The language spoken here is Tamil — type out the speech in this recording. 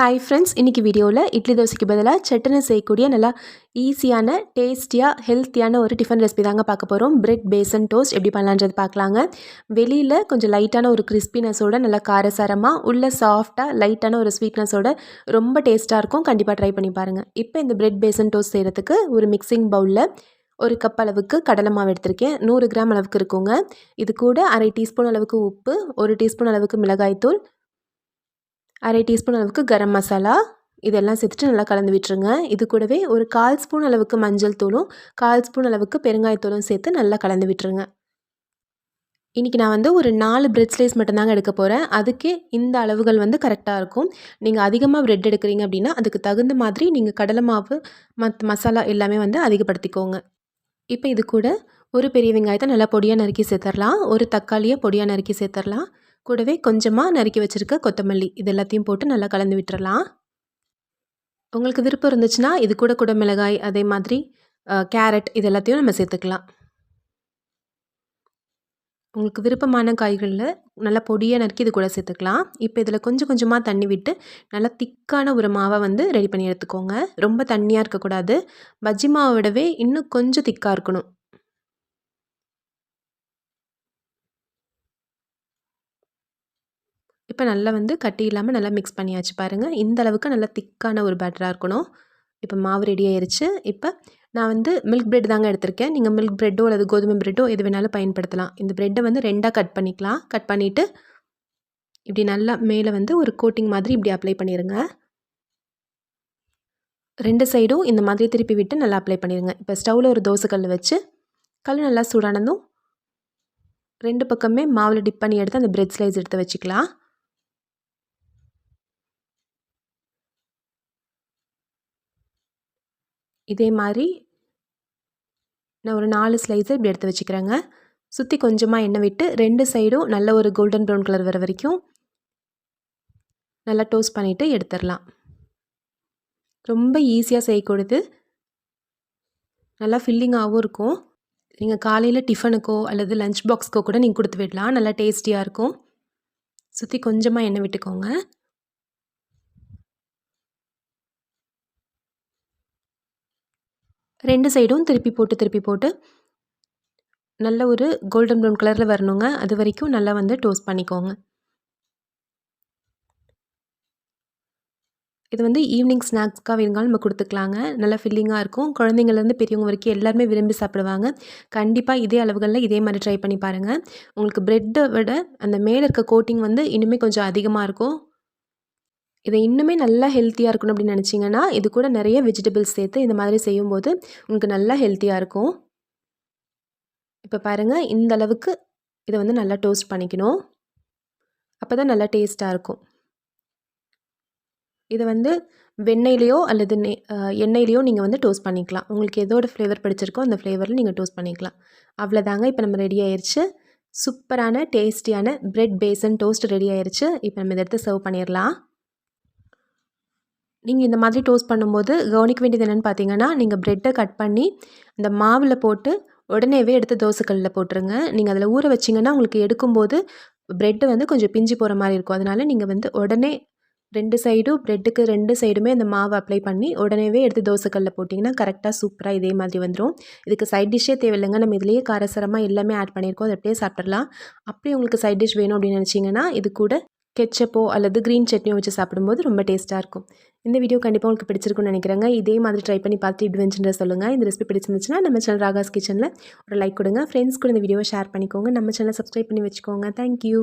ஹாய் ஃப்ரெண்ட்ஸ் இன்றைக்கி வீடியோவில் இட்லி தோசைக்கு பதிலாக சட்டுன்னு செய்யக்கூடிய நல்லா ஈஸியான டேஸ்டியாக ஹெல்த்தியான ஒரு டிஃபன் ரெசிபி தாங்க பார்க்க போகிறோம் பிரெட் பேசன் டோஸ்ட் எப்படி பண்ணலான்றது பார்க்கலாங்க. வெளியில் கொஞ்சம் லைட்டான ஒரு கிறிஸ்பினஸோட நல்லா காரசாரமாக உள்ள சாஃப்டாக லைட்டான ஒரு ஸ்வீட்னஸோட ரொம்ப டேஸ்ட்டாக இருக்கும். கண்டிப்பாக ட்ரை பண்ணி பாருங்கள் இப்போ இந்த பிரெட் பேசன் டோஸ்ட் செய்கிறதுக்கு ஒரு மிக்சிங் பவுலில் ஒரு கப் அளவுக்கு கடலை மாவு எடுத்திருக்கேன். நூறு கிராம் அளவுக்கு இருக்குங்க. இது கூட அரை டீஸ்பூன் அளவுக்கு உப்பு ஒரு டீஸ்பூன் அளவுக்கு மிளகாய்த்தூள் அரை டீஸ்பூன் அளவுக்கு கரம் மசாலா. இதெல்லாம் சேர்த்துட்டு நல்லா கலந்து விட்டுருங்க. இது கூடவே ஒரு கால் ஸ்பூன் அளவுக்கு மஞ்சள் தூளும் கால் ஸ்பூன் அளவுக்கு பெருங்காயத்தூளும் சேர்த்து நல்லா கலந்து விட்டுருங்க. இன்றைக்கி நான் வந்து ஒரு நாலு பிரெட் ஸ்லைஸ் மட்டும்தாங்க எடுக்க போகிறேன் அதுக்கே இந்த அளவுகள் வந்து கரெக்டாக இருக்கும். நீங்கள் அதிகமாக பிரெட் எடுக்கிறீங்க அப்படின்னா அதுக்கு தகுந்த மாதிரி நீங்கள் கடலை மாவு மற்ற மசாலா எல்லாமே வந்து அதிகப்படுத்திக்கோங்க. இப்போ இது கூட ஒரு பெரிய வெங்காயத்தை நல்லா பொடியாக நறுக்கி சேர்த்துடலாம். ஒரு தக்காளியை பொடியாக நறுக்கி சேர்த்துடலாம். கூடவே கொஞ்சமாக நறுக்கி வச்சுருக்க கொத்தமல்லி. இது எல்லாத்தையும் போட்டு நல்லா கலந்து விட்டுறலாம். உங்களுக்கு விருப்பம் இருந்துச்சுன்னா இது கூட கூட மிளகாய் அதே மாதிரி கேரட் இது எல்லாத்தையும் நம்ம சேர்த்துக்கலாம். உங்களுக்கு விருப்பமான காய்களில் நல்லா பொடியாக நறுக்கி இது கூட சேர்த்துக்கலாம். இப்போ இதில் கொஞ்சம் கொஞ்சமாக தண்ணி விட்டு நல்லா திக்கான ஒரு மாவை வந்து ரெடி பண்ணி எடுத்துக்கோங்க. ரொம்ப தண்ணியாக இருக்கக்கூடாது. பஜ்ஜி மாவை விடவே இன்னும் கொஞ்சம் திக்காக இருக்கணும். இப்போ நல்லா வந்து கட்டி இல்லாமல் நல்லா மிக்ஸ் பண்ணியாச்சு பாருங்கள் இந்த அளவுக்கு நல்லா திக்கான ஒரு பேட்டராக இருக்கணும். இப்போ மாவு ரெடி ஆயிடுச்சு இப்போ நான் வந்து மில்க் ப்ரெட் தாங்க எடுத்திருக்கேன். நீங்கள் மில்க் ப்ரெட்டோ அல்லது கோதுமை ப்ரெட்டோ எது வேணாலும் பயன்படுத்தலாம். இந்த ப்ரெட்டை வந்து ரெண்டாக கட் பண்ணிக்கலாம். கட் பண்ணிவிட்டு இப்படி நல்லா மேலே வந்து ஒரு கோட்டிங் மாதிரி இப்படி அப்ளை பண்ணிடுங்க ரெண்டு சைடும் இந்த மாதிரி திருப்பி விட்டு நல்லா அப்ளை பண்ணிடுங்க இப்போ ஸ்டவ்வில் ஒரு தோசை கல் வச்சு கல் நல்லா சூடானதும் ரெண்டு பக்கமே மாவில் டிப் பண்ணி எடுத்து அந்த பிரெட் ஸ்லைஸ் எடுத்து வச்சுக்கலாம். இதே மாதிரி நான் ஒரு நாலு ஸ்லைஸை இப்படி எடுத்து வச்சுக்கிறேங்க. சுற்றி கொஞ்சமாக எண்ணெய் விட்டு ரெண்டு சைடும் நல்ல ஒரு கோல்டன் ப்ரௌன் கலர் வர வரைக்கும் நல்லா டோஸ்ட் பண்ணிவிட்டு எடுத்துடலாம். ரொம்ப ஈஸியாக செய்யக்கூடாது. நல்லா ஃபில்லிங்காகவும் இருக்கும். நீங்கள் காலையில் டிஃபனுக்கோ அல்லது லஞ்ச் பாக்ஸ்க்கோ கூட நீங்கள் கொடுத்து விடலாம். நல்லா டேஸ்டியாக இருக்கும். சுற்றி கொஞ்சமாக எண்ணெய் விட்டுக்கோங்க. ரெண்டு சைடும் திருப்பி போட்டு திருப்பி போட்டு நல்ல ஒரு கோல்டன் ப்ரௌன் கலரில் வரணுங்க. அது வரைக்கும் நல்லா வந்து டோஸ்ட் பண்ணிக்கோங்க. இது வந்து ஈவினிங் ஸ்நாக்ஸ்க்காக வேணுங்காலும் நம்ம கொடுத்துக்கலாங்க. நல்லா ஃபில்லிங்காக இருக்கும். குழந்தைங்கள்லேருந்து பெரியவங்க வரைக்கும் எல்லாருமே விரும்பி சாப்பிடுவாங்க. கண்டிப்பாக இதே அளவுகளில் இதே மாதிரி ட்ரை பண்ணி பாருங்கள் உங்களுக்கு ப்ரெட்டை விட அந்த மேலே இருக்க கோட்டிங் வந்து இன்னுமே கொஞ்சம் அதிகமாக இருக்கும். இதை இன்னுமே நல்லா ஹெல்த்தியாக இருக்கணும் அப்படின்னு நினச்சிங்கன்னா இது கூட நிறைய வெஜிடபிள்ஸ் சேர்த்து இந்த மாதிரி செய்யும்போது உங்களுக்கு நல்லா ஹெல்த்தியாக இருக்கும். இப்போ பாருங்கள் இந்த அளவுக்கு இதை வந்து நல்லா டோஸ்ட் பண்ணிக்கணும். அப்போ தான் நல்லா டேஸ்ட்டாக இருக்கும். இதை வந்து வெண்ணெயிலையோ அல்லது நெ எண்ணெயிலையோ நீங்கள் வந்து டோஸ்ட் பண்ணிக்கலாம். உங்களுக்கு எதோட ஃப்ளேவர் பிடிச்சிருக்கோ அந்த ஃப்ளேவரில் நீங்கள் டோஸ்ட் பண்ணிக்கலாம். அவ்வளோதாங்க இப்போ நம்ம ரெடி ஆயிடுச்சு சூப்பரான டேஸ்டியான ப்ரெட் பேசன் டோஸ்ட் ரெடி ஆயிடுச்சு இப்போ நம்ம இதை எடுத்து சர்வ் பண்ணிடலாம். நீங்கள் இந்த மாதிரி டோஸ்ட் பண்ணும்போது கவனிக்க வேண்டியது என்னென்னு பார்த்தீங்கன்னா நீங்கள் ப்ரெட்டை கட் பண்ணி அந்த மாவில் போட்டு உடனேவே எடுத்து தோசைக்கல்லில் போட்டுருங்க. நீங்கள் அதில் ஊற வச்சிங்கன்னா உங்களுக்கு எடுக்கும்போது ப்ரெட்டு வந்து கொஞ்சம் பிஞ்சு போகிற மாதிரி இருக்கும். அதனால் நீங்கள் வந்து உடனே ரெண்டு சைடும் ப்ரெட்டுக்கு ரெண்டு சைடுமே இந்த மாவு அப்ளை பண்ணி உடனேவே எடுத்து தோசைக்கல்லில் போட்டிங்கன்னா கரெக்டாக சூப்பராக இதே மாதிரி வந்துடும் இதுக்கு சைட் டிஷ்ஷே தேவையில்லைங்க. நம்ம இதுலேயே காரசரமாக எல்லாமே ஆட் பண்ணியிருக்கோம். அதை அப்படியே சாப்பிட்றலாம் அப்படி உங்களுக்கு சைட் டிஷ் வேணும் அப்படின்னு நினச்சிங்கன்னா இது கூட கெச்சப்போ அல்லது க்ரீன் சட்னியோ வச்சு சாப்பிடும்போது ரொம்ப டேஸ்ட்டாக இருக்கும். இந்த வீடியோ கண்டிப்பாக உங்களுக்கு பிடிச்சிருக்குன்னு நினைக்கிறேங்க. இதே மாதிரி ட்ரை பண்ணி பார்த்து இப்படி வந்துச்சுன்ற சொல்லுங்கள் இந்த ரெசிபி பிடிச்சிருந்துச்சுன்னா நம்ம சேனல் ராகாஸ் கிச்சனில் ஒரு லைக் கொடுங்க. ஃப்ரெண்ட்ஸ் கூட இந்த வீடியோவை ஷேர் பண்ணிக்கோங்க. நம்ம சேனலை சப்ஸ்கிரைப் பண்ணி வச்சுக்கோங்க. தேங்க்யூ